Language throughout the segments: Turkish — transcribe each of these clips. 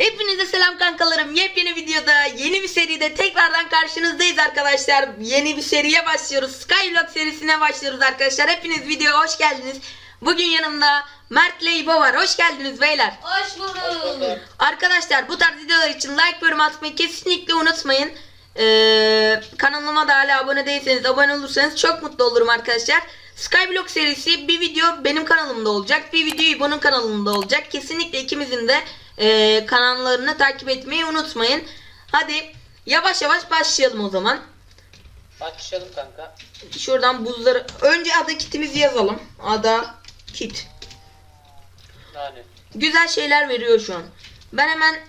Hepinize selam kankalarım. Yepyeni videoda, yeni bir seride tekrardan karşınızdayız arkadaşlar. Yeni bir seriye başlıyoruz. Skyblock serisine başlıyoruz arkadaşlar. Hepiniz videoya hoş geldiniz. Bugün yanımda Mert ile İbo var. Hoş geldiniz beyler. Hoş bulduk. Arkadaşlar bu tarz videolar için like yorum atmayı kesinlikle unutmayın. Ee, kanalıma da hala abone değilseniz abone olursanız çok mutlu olurum arkadaşlar. Skyblock serisi bir video benim kanalımda olacak. Bir video İbo'nun kanalında olacak. Kesinlikle ikimizin de e, kanallarını takip etmeyi unutmayın. Hadi yavaş yavaş başlayalım o zaman. Başlayalım kanka. Şuradan buzları... Önce ada kitimizi yazalım. Ada kit. Yani Güzel şeyler veriyor şu an. Ben hemen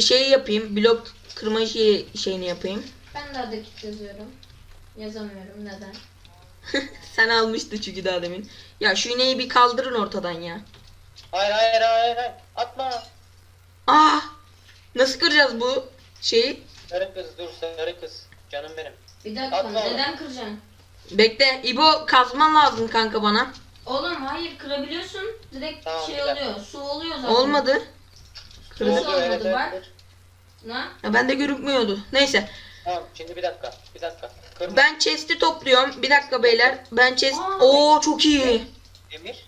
şeyi yapayım. Blok kırma şeyi, şeyini yapayım. Ben de adı kit yazıyorum. Yazamıyorum neden? Sen almıştı çünkü daha demin. Ya şu iğneyi bir kaldırın ortadan ya. hayır hayır hayır hayır. Atma. Ah! Nasıl kıracağız bu şeyi? Sarı kız dur sarı kız. Canım benim. Bir dakika Atma. neden kıracaksın? Bekle. İbo kazman lazım kanka bana. Oğlum hayır kırabiliyorsun. Direkt Tamam, şey bir dakika. oluyor. Su oluyor zaten. Olmadı. Oldu, evet, olmadı evet, bak? evet. Ne? Ya bende görünmüyordu. Neyse. Tamam şimdi bir dakika. Bir dakika. Kırma. Ben chest'i topluyorum. Bir dakika beyler. Ben chest... Aa. Oo çok iyi. Demir.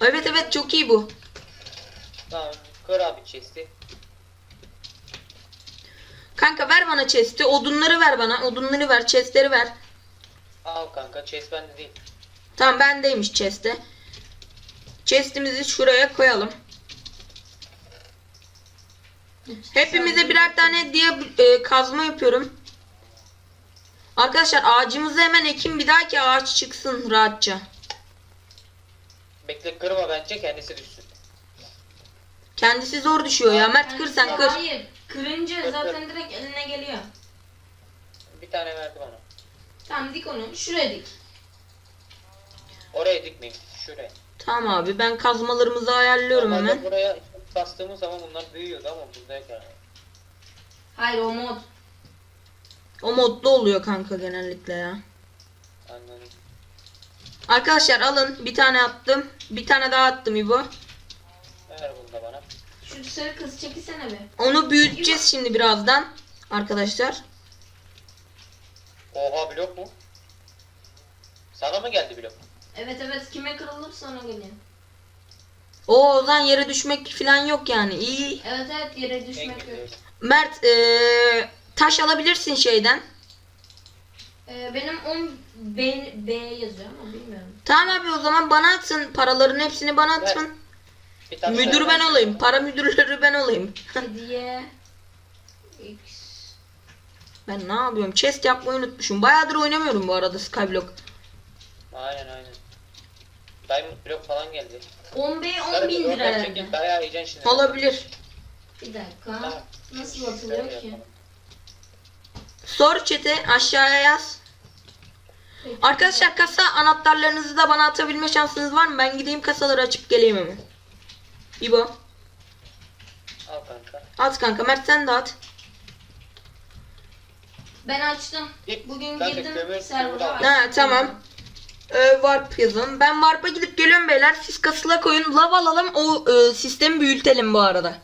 Evet evet çok iyi bu. Tamam. Kır abi chest'i. Kanka ver bana chest'i. Odunları ver bana. Odunları ver. Chest'leri ver. Al kanka chest bende değil. Tamam bendeymiş chest'e. Chest'imizi şuraya koyalım. Hepimize birer tane diye e, kazma yapıyorum. Arkadaşlar ağacımızı hemen ekin bir dahaki ağaç çıksın rahatça. Bekle kırma bence kendisi düşsün. Kendisi zor düşüyor ya. Mert kır sen kır. Hayır. Kırınca Kır, zaten direkt eline geliyor. Bir tane verdi bana. Tamam dik onu. Şuraya dik. Oraya dikmeyin. Şuraya. Tamam abi ben kazmalarımızı ayarlıyorum Normalde hemen. Buraya bastığımız zaman bunlar büyüyordu ama yani. Hayır o mod. O modda oluyor kanka genellikle ya. Anladım. Arkadaşlar alın bir tane attım. Bir tane daha attım İbo. Ver bunu da bana. Şu sarı kız çekilsene bir. Onu büyüteceğiz şimdi birazdan. Arkadaşlar. Oha blok mu? Sana mı geldi blok? Evet evet kime kırılır sana gelin. O Ozan yere düşmek falan yok yani. İyi. Evet evet yere düşmek yok. Mert eee, taş alabilirsin şeyden. Ee, benim 10 B, B yazıyor ama bilmiyorum. Tamam abi o zaman bana atın. Paraların hepsini bana atın. Bir tane Müdür ben olayım. Para müdürleri ben olayım. Hediye X ben ne yapıyorum? Chest yapmayı unutmuşum. Bayağıdır oynamıyorum bu arada Skyblock. Aynen aynen. Diamond blok falan geldi. 10 B 10 Sarı bin lira herhalde. Yiyeceksin şimdi. Olabilir. Bir dakika. Tamam. Nasıl atılıyor Şöyle ki? yapalım. Sor chat'e aşağıya yaz. Peki. Arkadaşlar kasa anahtarlarınızı da bana atabilme şansınız var mı? Ben gideyim kasaları açıp geleyim hemen. İbo. Al kanka. At kanka. Mert sen de at. Ben açtım. Bugün Ben girdim server'a. Ha tamam. Ee, warp yazın. Ben warp'a gidip geliyorum beyler. Siz kasıla koyun. Lav alalım. O e, sistemi büyütelim bu arada.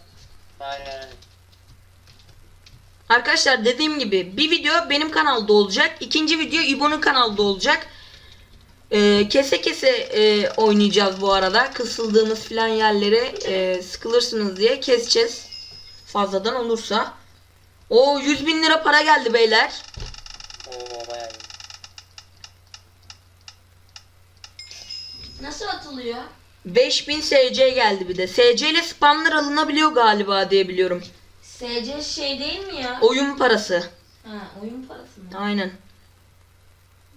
Aynen. Arkadaşlar dediğim gibi bir video benim kanalda olacak. İkinci video İbo'nun kanalda olacak. Ee, kese kese e, oynayacağız bu arada. Kısıldığımız filan yerleri e, sıkılırsınız diye keseceğiz. Fazladan olursa. O 100 bin lira para geldi beyler. Oo bayağı iyi. Nasıl atılıyor? 5000 SC geldi bir de. SC ile spamlar alınabiliyor galiba diye biliyorum. SC şey değil mi ya? Oyun parası. Ha oyun parası mı? Aynen.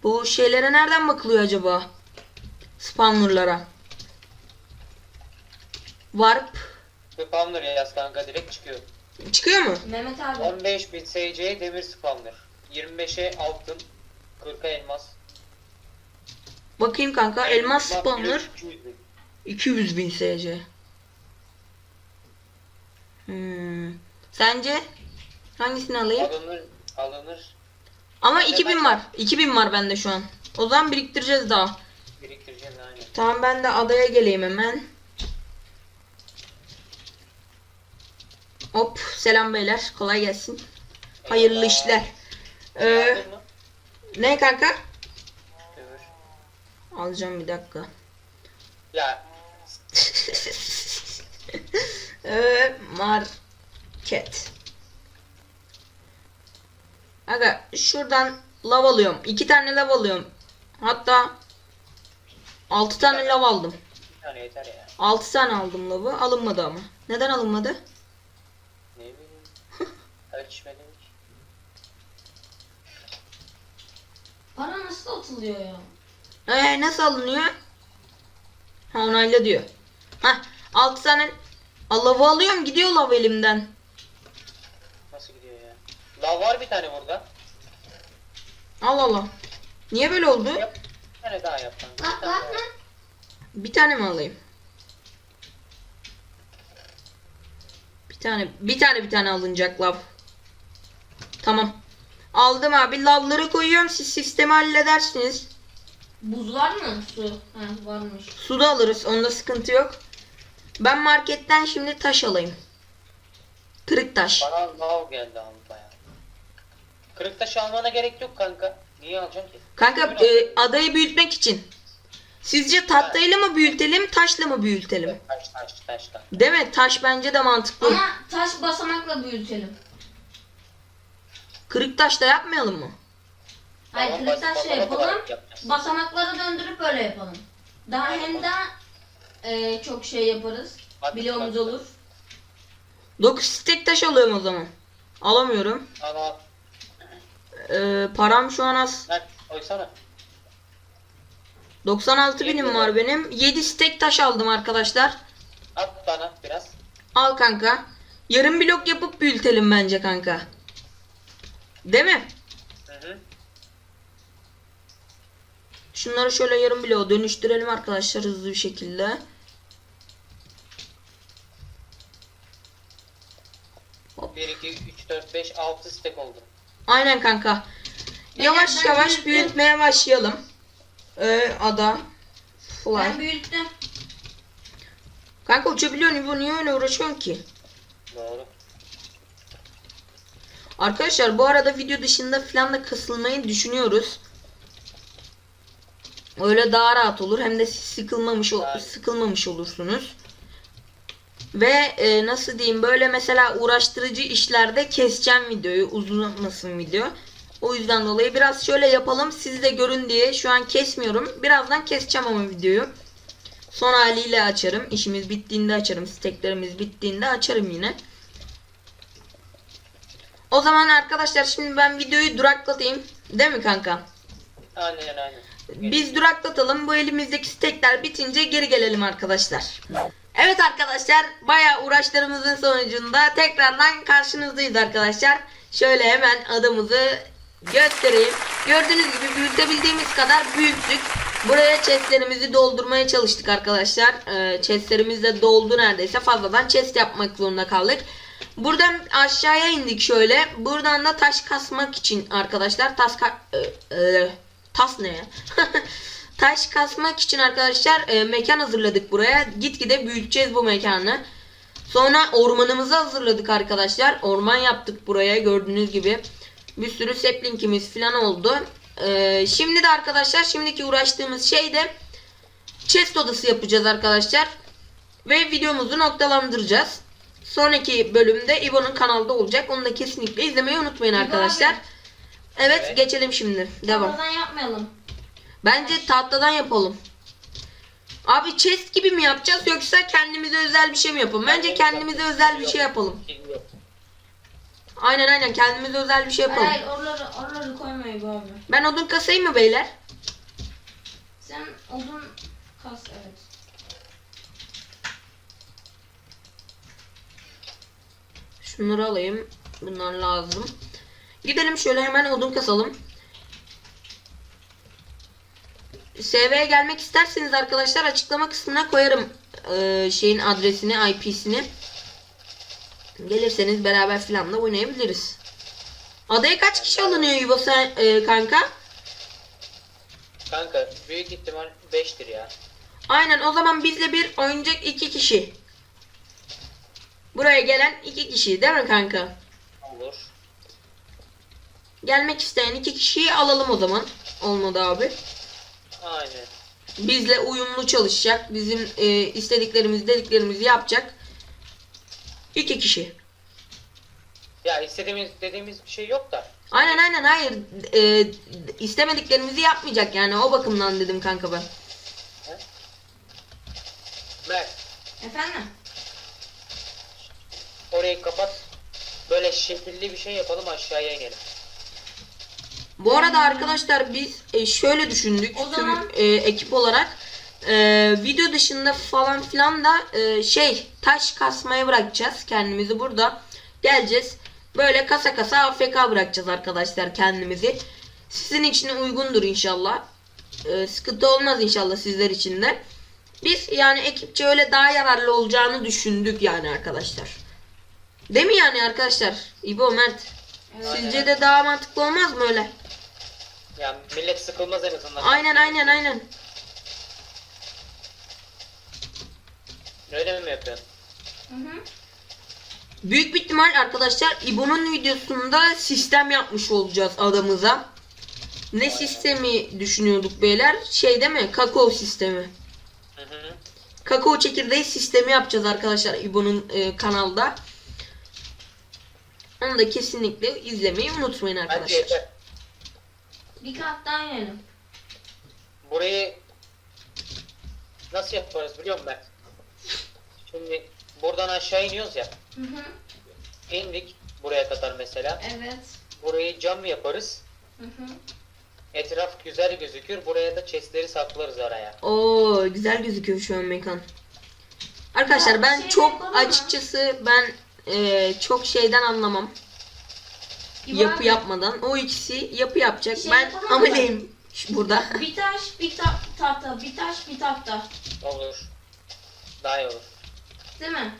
Bu şeylere nereden bakılıyor acaba? Spawnerlara. Warp. Spawner yaz kanka direkt çıkıyor. Çıkıyor mu? Mehmet abi. 15.000 SC demir spawner. 25'e altın. 40'a elmas. Bakayım kanka. Elmas spawner. 200 bin. 200 bin SC. Hmm. Sence? Hangisini alayım? Alınır. Alınır. Ama Bende 2000 kaç var. var? 2000 var bende şu an. O zaman biriktireceğiz daha. Biriktireceğiz aynen. Tamam ben de adaya geleyim hemen. Hop selam beyler. Kolay gelsin. Hayırlı Eyvallah. işler. Ee, aldın mı? ne kanka? Alacağım bir dakika. Ya ee, market. Aga şuradan lav alıyorum. İki tane lav alıyorum. Hatta altı tane lav aldım. bir tane yeter ya. Altı tane aldım lavı. Alınmadı ama. Neden alınmadı? Ne bileyim. Ölçmedim ki. Para nasıl atılıyor ya? Ee, nasıl alınıyor? Ha onayla diyor. Ha altı tane lavı alıyorum gidiyor lav elimden. Lav var bir tane burada. Allah Allah. Niye böyle oldu? Yap. Bir tane daha yap kanka. Bir Lan tane lan daha. lan. Bir tane mi alayım? Bir tane, bir tane bir tane alınacak lav. Tamam. Aldım abi. Lavları koyuyorum. Siz sistemi halledersiniz. Buz var mı? Su. Ha varmış. Su da alırız. Onda sıkıntı yok. Ben marketten şimdi taş alayım. Kırık taş. Bana lav geldi abi bayağı. Kırık taş almana gerek yok kanka. Niye alacaksın ki? Kanka e, adayı büyütmek için. Sizce tahtayla mı büyütelim, taşla mı büyütelim? Taş taş taş taş. Değil mi? Taş bence de mantıklı. Ama taş basamakla büyütelim. Kırık taşla yapmayalım mı? Hayır Tamam, kırık taş bas- şey basamak yapalım. olarak yapacağız. Basamakları döndürüp böyle yapalım. Daha hem daha e, çok şey yaparız. Hadi, Biliyorumuz hadi. olur. 9 stek taş alıyorum o zaman. Alamıyorum. Al al. Ee, param şu an az. Ver koysana. 96 binim var benim. 7 stek taş aldım arkadaşlar. At bana biraz. Al kanka. Yarım blok yapıp büyütelim bence kanka. Değil mi? Hı hı. Şunları şöyle yarım bloğa dönüştürelim arkadaşlar hızlı bir şekilde. Hop. 1, 2, 3, 4, 5, 6 stack oldu. Aynen kanka. Yavaş ben yavaş büyüttüm. büyütmeye başlayalım. Ee, ada. Ben Fly. büyüttüm. Kanka uçabiliyorsun İbo niye öyle uğraşıyorsun ki? Doğru. Arkadaşlar bu arada video dışında falan da kasılmayı düşünüyoruz. Öyle daha rahat olur hem de siz sıkılmamış ol- Evet. sıkılmamış olursunuz. Ve e, nasıl diyeyim böyle mesela uğraştırıcı işlerde keseceğim videoyu uzunmasın video. O yüzden dolayı biraz şöyle yapalım siz de görün diye şu an kesmiyorum. Birazdan keseceğim ama videoyu. Son haliyle açarım. İşimiz bittiğinde açarım. Steklerimiz bittiğinde açarım yine. O zaman arkadaşlar şimdi ben videoyu duraklatayım. Değil mi kanka? Aynen aynen. Biz duraklatalım. Bu elimizdeki stekler bitince geri gelelim arkadaşlar. Evet arkadaşlar bayağı uğraşlarımızın sonucunda tekrardan karşınızdayız arkadaşlar. Şöyle hemen adımızı göstereyim. Gördüğünüz gibi büyütebildiğimiz kadar büyüttük. Buraya chestlerimizi doldurmaya çalıştık arkadaşlar. Ee, chestlerimiz de doldu neredeyse. Fazladan chest yapmak zorunda kaldık. Buradan aşağıya indik şöyle. Buradan da taş kasmak için arkadaşlar. Taş ka- e, e, tas ne ya? taş kasmak için arkadaşlar e, mekan hazırladık buraya. Gitgide büyüteceğiz bu mekanı. Sonra ormanımızı hazırladık arkadaşlar. Orman yaptık buraya gördüğünüz gibi. Bir sürü saplingimiz falan oldu. E, şimdi de arkadaşlar şimdiki uğraştığımız şey de chest odası yapacağız arkadaşlar. Ve videomuzu noktalandıracağız. Sonraki bölümde İbo'nun kanalda olacak. Onu da kesinlikle izlemeyi unutmayın arkadaşlar. Evet, Evet. geçelim şimdi. Devam. Sonradan yapmayalım. Bence tahtadan yapalım. Abi chest gibi mi yapacağız yoksa kendimize özel bir şey mi yapalım? Bence kendimize özel bir şey yapalım. Yok. Aynen aynen kendimize özel bir şey yapalım. Hayır oraları, oraları koymayı bu abi. Ben odun kasayım mı beyler? Sen odun kas evet. Şunları alayım. Bunlar lazım. Gidelim şöyle hemen odun kasalım. SV'ye gelmek isterseniz arkadaşlar açıklama kısmına koyarım eee, şeyin adresini, IP'sini. Gelirseniz beraber filan da oynayabiliriz. Adaya kaç kişi alınıyor İbo sen eee, kanka? Kanka büyük ihtimal 5'tir ya. Aynen o zaman bizle bir oynayacak iki kişi. Buraya gelen iki kişi değil mi kanka? Olur. Gelmek isteyen iki kişiyi alalım o zaman. Olmadı abi. Aynen. Bizle uyumlu çalışacak. Bizim e, istediklerimiz dediklerimizi yapacak. İki kişi. Ya istediğimiz dediğimiz bir şey yok da. Aynen aynen hayır. E, istemediklerimizi yapmayacak yani o bakımdan dedim kanka ben. Mert Efendim? orayı kapat. Böyle şekilli bir şey yapalım aşağıya inelim. Bu arada arkadaşlar biz e, şöyle düşündük O tüm zaman- e, ekip olarak E, video dışında falan filan da e, şey taş kasmaya bırakacağız kendimizi burada. Geleceğiz böyle kasa kasa AFK bırakacağız arkadaşlar kendimizi. Sizin için uygundur inşallah. E, sıkıntı olmaz inşallah sizler için de. Biz yani ekipçe öyle daha yararlı olacağını düşündük yani arkadaşlar. Değil mi yani arkadaşlar? İbo Mert Evet. sizce de daha mantıklı olmaz mı öyle? Ya millet sıkılmaz en azından. Aynen aynen aynen. Öyle mi yapıyorsun? Hı hı. Büyük bir ihtimal arkadaşlar İbo'nun videosunda sistem yapmış olacağız adamıza. Ne sistemi düşünüyorduk beyler? Şey değil mi? Kakao sistemi. Hı hı. Kakao çekirdeği sistemi yapacağız arkadaşlar İbo'nun e, kanalda. Onu da kesinlikle izlemeyi unutmayın Bence arkadaşlar. yeter. Bir kat daha inelim. Burayı nasıl yaparız biliyor musun Mert? Şimdi buradan aşağı iniyoruz ya. Hı hı. İndik buraya kadar mesela. Evet. Burayı cam yaparız. Hı hı. Etraf güzel gözükür. Buraya da chestleri saklarız araya. Oo güzel gözüküyor şu an mekan. Arkadaşlar Ya, ben şey çok yapalım mı? açıkçası ben e, çok şeyden anlamam. Yapı yapmadan. O ikisi yapı yapacak. Şey ben yapalım mı? ameleyim şu- burada. Bir taş, bir ta tahta, bir taş, bir tahta. Olur. Daha iyi olur. Değil mi?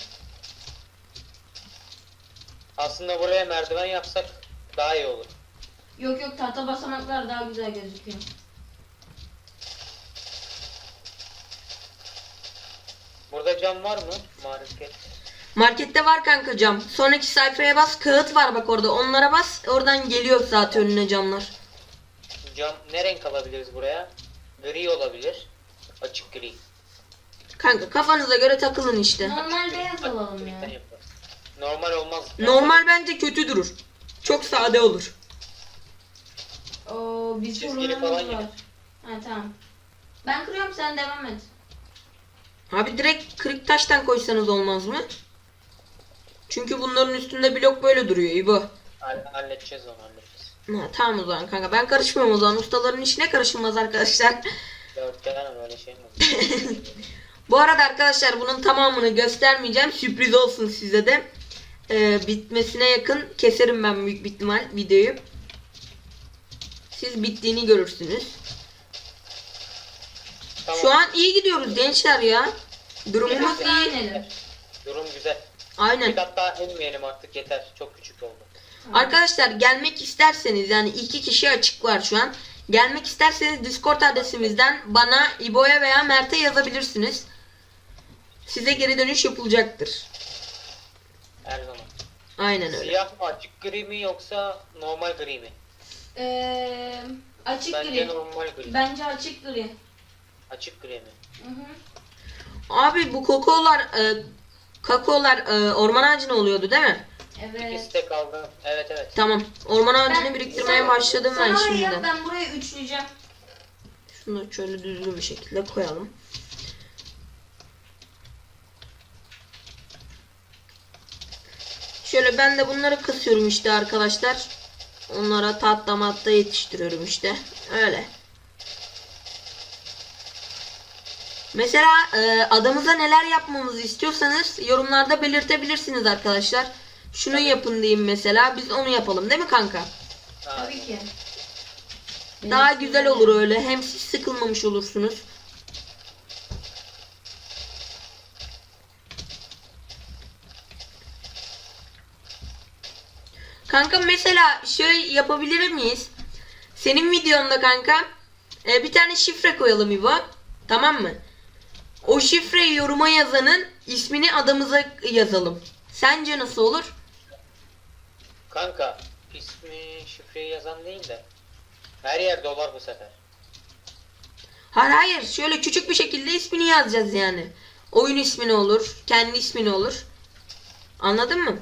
Aslında buraya merdiven yapsak daha iyi olur. Yok yok tahta basamaklar daha güzel gözüküyor. Burada cam var mı? Market. Markette var kanka cam. Sonraki sayfaya bas. Kağıt var bak orada. Onlara bas. Oradan geliyor zaten önüne camlar. Cam ne renk alabiliriz buraya? Gri olabilir. Açık gri. Kanka kafanıza göre takılın işte. Normal beyaz alalım ya. Normal olmaz. Normal bence kötü durur. Çok sade olur. Oo bir Çizgili sorunumuz falan var. yap. Ha tamam. Ben kırıyorum sen devam et. Abi direkt kırık taştan koysanız olmaz mı? Çünkü bunların üstünde blok böyle duruyor İbo. Hall- halledeceğiz onu halledeceğiz. Ha, tamam o zaman kanka. Ben karışmıyorum o zaman. Ustaların işine karışılmaz arkadaşlar. Dörtgen öyle şey mi? Bu arada arkadaşlar bunun tamamını göstermeyeceğim. Sürpriz olsun size de. Ee, bitmesine yakın keserim ben büyük bir ihtimal videoyu. Siz bittiğini görürsünüz. tamam. Şu an iyi gidiyoruz gençler ya. Durumumuz iyi. Durum güzel. Aynen. Bir kat daha inmeyelim artık yeter. Çok küçük oldu. Arkadaşlar gelmek isterseniz yani iki kişi açık var şu an. Gelmek isterseniz Discord adresimizden bana, İbo'ya veya Mert'e yazabilirsiniz. Size geri dönüş yapılacaktır. Her zaman. Aynen öyle. Siyah mı açık gri mi yoksa normal gri mi? Ee, açık Bence gri. normal gri. Bence açık gri. Açık gri mi? Hı hı. Abi bu kokolar e, kakaolar e, orman ağacına oluyordu değil mi? Evet. İkisi de kaldı. Evet evet. Tamam. Orman ağacını Ben- biriktirmeye sen- başladım sen ben orayı yap, şimdiden. ben buraya üçleyeceğim. Şunu şöyle düzgün bir şekilde koyalım. Şöyle ben de bunları kısıyorum işte arkadaşlar. Onlara tatlı matta yetiştiriyorum işte. Öyle. Mesela e, adamıza neler yapmamızı istiyorsanız yorumlarda belirtebilirsiniz arkadaşlar. Şunu yapın diyeyim mesela. Biz onu yapalım değil mi kanka? Tabii ki. Daha güzel olur öyle. Hem siz sıkılmamış olursunuz. Kanka mesela şöyle yapabilir miyiz? Senin videonda kanka e, bir tane şifre koyalım İbo. Tamam mı? O şifreyi yoruma yazanın ismini adamıza yazalım. Sence nasıl olur? Kanka ismi şifreyi yazan değil de her yer dolar bu sefer. Hayır hayır şöyle küçük bir şekilde ismini yazacağız yani. Oyun ismini olur, kendi ismini olur. Anladın mı?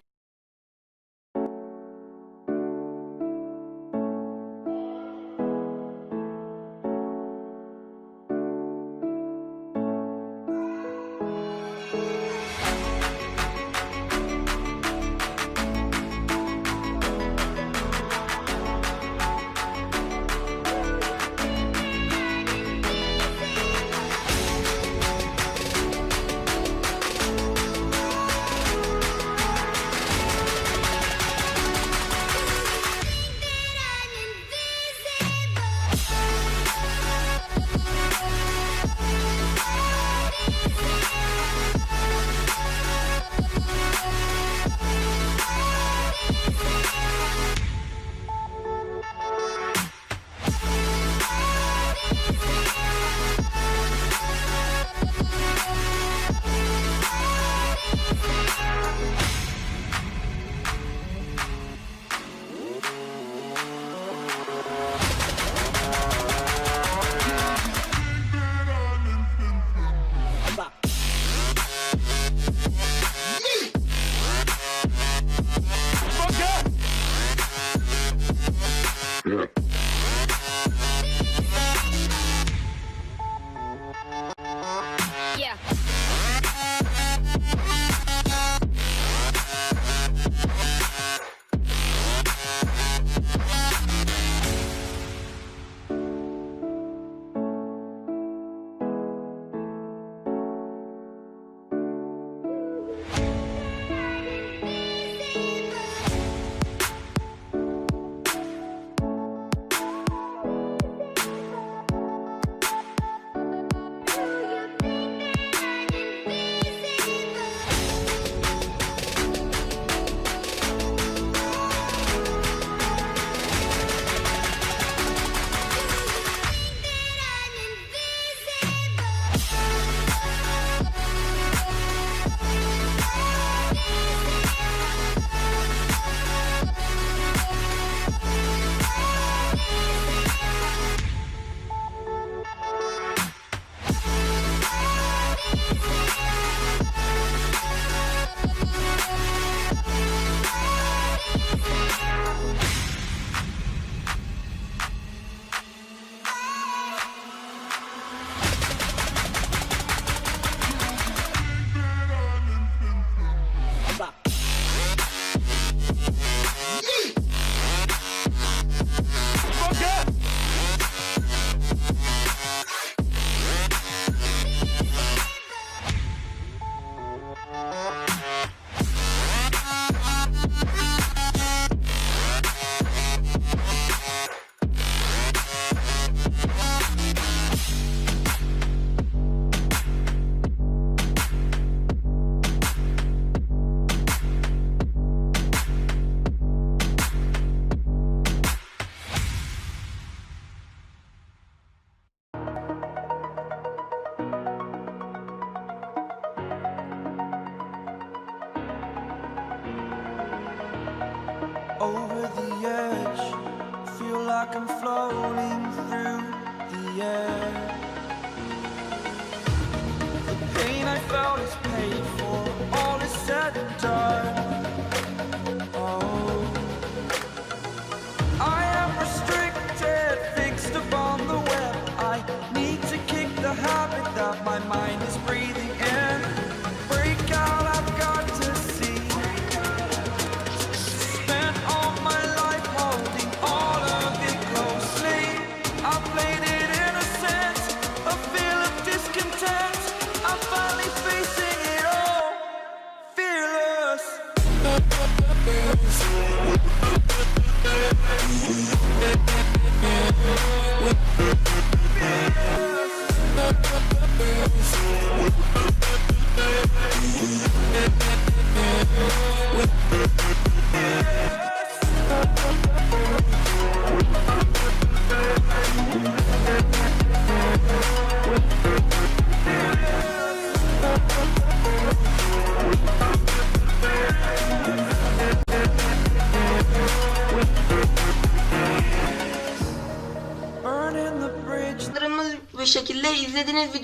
high.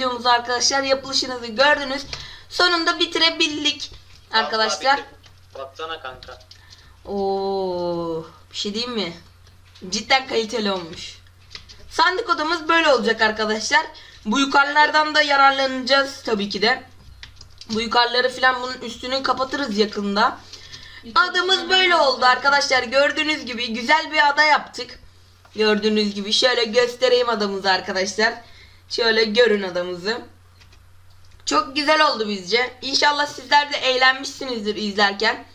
Videomuzu arkadaşlar. Yapılışınızı gördünüz. Sonunda bitirebildik arkadaşlar. Baksana kanka. Oo, bir şey diyeyim mi? Cidden kaliteli olmuş. Sandık odamız böyle olacak arkadaşlar. Bu yukarılardan da yararlanacağız tabii ki de. Bu yukarıları falan bunun üstünü kapatırız yakında. Adamız böyle oldu arkadaşlar. Gördüğünüz gibi güzel bir ada yaptık. Gördüğünüz gibi şöyle göstereyim adamızı arkadaşlar. Şöyle görün adamızı. Çok güzel oldu bizce. İnşallah sizler de eğlenmişsinizdir izlerken.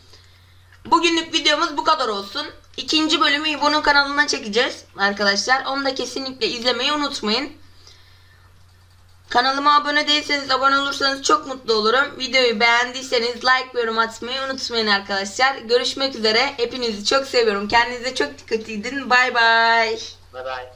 Bugünlük videomuz bu kadar olsun. İkinci bölümü İbo'nun kanalına çekeceğiz arkadaşlar. Onu da kesinlikle izlemeyi unutmayın. Kanalıma abone değilseniz abone olursanız çok mutlu olurum. Videoyu beğendiyseniz like ve yorum atmayı unutmayın arkadaşlar. Görüşmek üzere. Hepinizi çok seviyorum. Kendinize çok dikkat edin. Bay bay. Bye bye.